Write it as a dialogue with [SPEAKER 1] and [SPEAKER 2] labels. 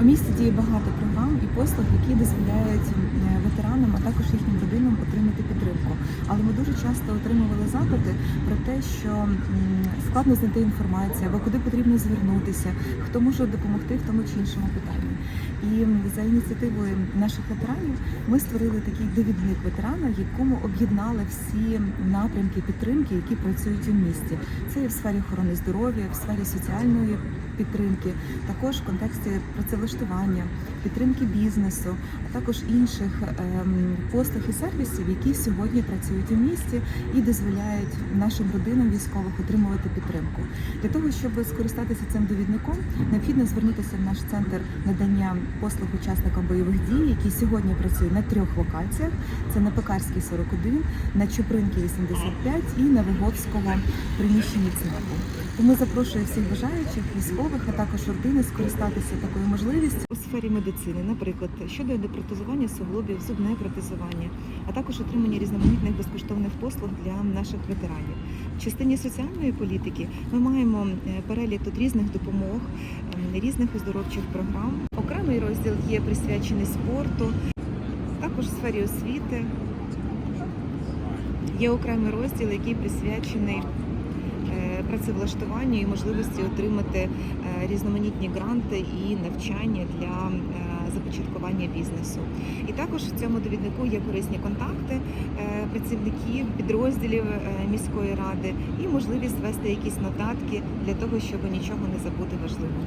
[SPEAKER 1] У місті діє багато програм і послуг, які дозволяють е, ветеранам, а також їхнім родинам отримати підтримку. Але ми дуже часто отримували запити про те, що складно знайти інформацію або куди потрібно звернутися, хто може допомогти в тому чи іншому питанні. І за ініціативою наших ветеранів ми створили такий довідник ветерана, в якому об'єднали всі напрямки підтримки, які працюють у місті. Це і в сфері охорони здоров'я, в сфері соціальної підтримки, також в контексті працевлаштування, підтримки бізнесу, а також інших ем, послуг і сервісів, які сьогодні працюють у місті і дозволяють нашим родинам військових отримувати підтримку. Для того щоб скористатися цим довідником, необхідно звернутися в наш центр надання послуг учасникам бойових дій, який сьогодні працює на трьох локаціях: це на Пекарській 41, на Чупринки 85 і на Виговського приміщенні церкву. Тому запрошую всіх бажаючих військових, а також родини скористатися такою можливістю у сфері медицини, наприклад, щодо депротезування суглобів, зубне протезування, а також отримання різноманітних безкоштовних послуг для наших ветеранів. В частині соціальної політики ми маємо е, перелік тут різних допомог, ем, різних оздоровчих програм. Окремий розділ є присвячений спорту, також в сфері освіти. Є окремий розділ, який присвячений е, працевлаштуванню і можливості отримати е, різноманітні гранти і навчання для е, започаткування бізнесу. І також в цьому довіднику є корисні контакти працівників підрозділів міської ради і можливість вести якісь нотатки для того, щоб нічого не забути важливого.